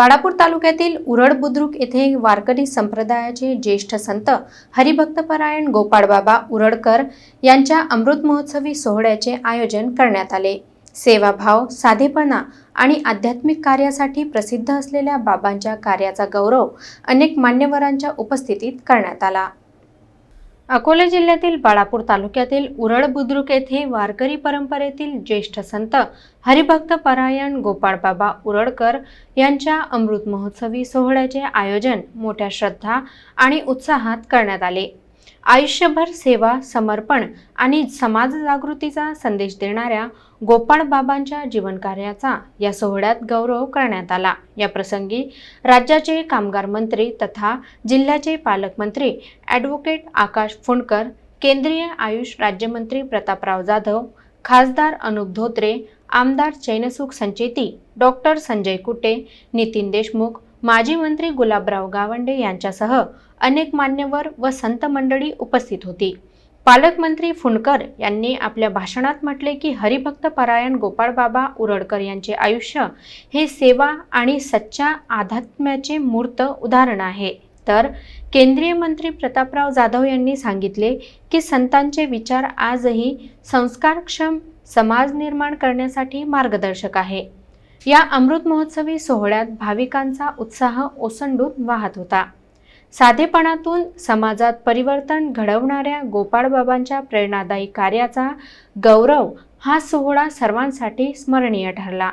बाळापूर तालुक्यातील उरड बुद्रुक येथे वारकरी संप्रदायाचे ज्येष्ठ संत हरिभक्तपरायण गोपाळबाबा उरडकर यांच्या अमृत महोत्सवी सोहळ्याचे आयोजन करण्यात आले. सेवाभाव साधेपणा आणि आध्यात्मिक कार्यासाठी प्रसिद्ध असलेल्या बाबांच्या कार्याचा गौरव अनेक मान्यवरांच्या उपस्थितीत करण्यात आला. अकोला जिल्ह्यातील बाळापूर तालुक्यातील उरळ बुद्रुक येथे वारकरी परंपरेतील ज्येष्ठ संत हरिभक्त परायण गोपाळबाबा उरळकर यांच्या अमृत महोत्सवी सोहळ्याचे आयोजन मोठ्या श्रद्धा आणि उत्साहात करण्यात आले. आयुष्यभर सेवा समर्पण आणि समाज जागृतीचा संदेश देणाऱ्या गोपाळ बाबांच्या जीवनकार्याचा या सोहळ्यात गौरव करण्यात आला. या प्रसंगी राज्याचे कामगार मंत्री तथा जिल्ह्याचे पालकमंत्री ॲडव्होकेट आकाश फुंडकर केंद्रीय आयुष राज्यमंत्री प्रतापराव जाधव खासदार अनुप धोत्रे आमदार चैनसुख संचेती डॉक्टर संजय कुटे नितीन देशमुख माजी मंत्री गुलाबराव गावंडे यांच्यासह अनेक मान्यवर व संत मंडळी उपस्थित होती. पालकमंत्री फुंडकर यांनी आपल्या भाषणात म्हटले की हरिभक्त परायण गोपाळबाबा उरडकर यांचे आयुष्य हे सेवा आणि सच्च्या आध्यात्म्याचे मूर्त उदाहरण आहे. तर केंद्रीय मंत्री प्रतापराव जाधव यांनी सांगितले की संतांचे विचार आजही संस्कारक्षम समाज निर्माण करण्यासाठी मार्गदर्शक आहे. या अमृत महोत्सवी सोहळ्यात भाविकांचा उत्साह ओसंडून वाहत होता. साधेपणातून समाजात परिवर्तन घडवणाऱ्या गोपाळबाबांच्या प्रेरणादायी कार्याचा गौरव हा सोहळा सर्वांसाठी स्मरणीय ठरला.